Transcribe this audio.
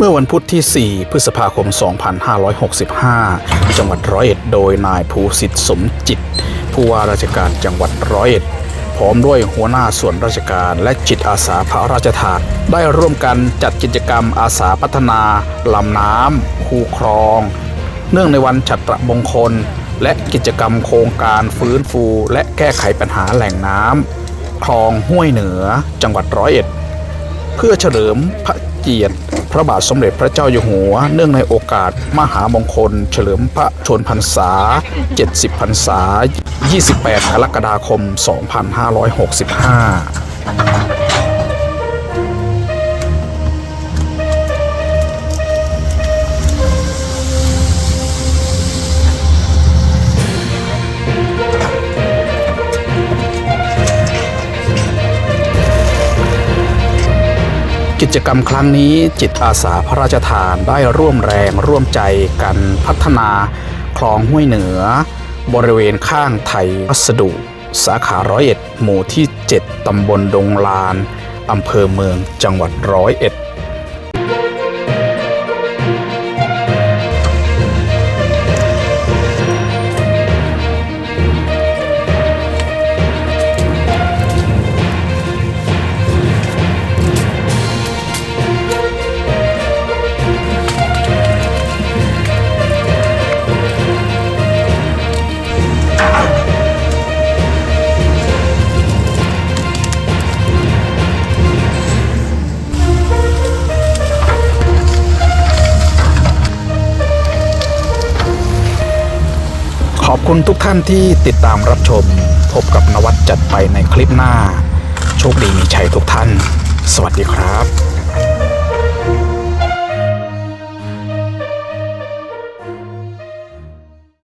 เมื่อวันพุธที่ 4 พฤษภาคม 2565 จังหวัดร้อยเอ็ดโดยนายภูสิทธิ์สมจิต ผู้ว่าราชการจังหวัดร้อยเอ็ดพร้อมด้วยหัวหน้าส่วนราชการและจิตอาสาพระราชทานได้ร่วมกันจัดกิจกรรมอาสาพัฒนาลำน้ำคูคลอง เนื่องในวันฉัตรมงคล และกิจกรรมโครงการฟื้นฟู และแก้ไขปัญหาแหล่งน้ำคลองห้วยเหนือจังหวัดร้อยเอ็ด เพื่อเฉลิมพระเกียรติ พระบาทสมเด็จพระเจ้าอยู่หัว เนื่องในโอกาสมหามงคล เฉลิมพระชนพรรษา 70 พรรษา 28 กรกฎาคม 2565 กิจกรรมครั้งนี้จิตอาสาพระราชทานได้ร่วมแรงร่วมใจกันพัฒนาคลองห้วยเหนือ บริเวณข้างไทยวัสดุ สาขาร้อยเอ็ดหมู่ที่ 7 ตำบลดงลาน อำเภอเมืองจังหวัดร้อยเอ็ด ขอบคุณทุกท่านที่ติดตามรับชม พบกับนวัดจัดไปในคลิปหน้า โชคดีมีชัยทุกท่าน สวัสดีครับ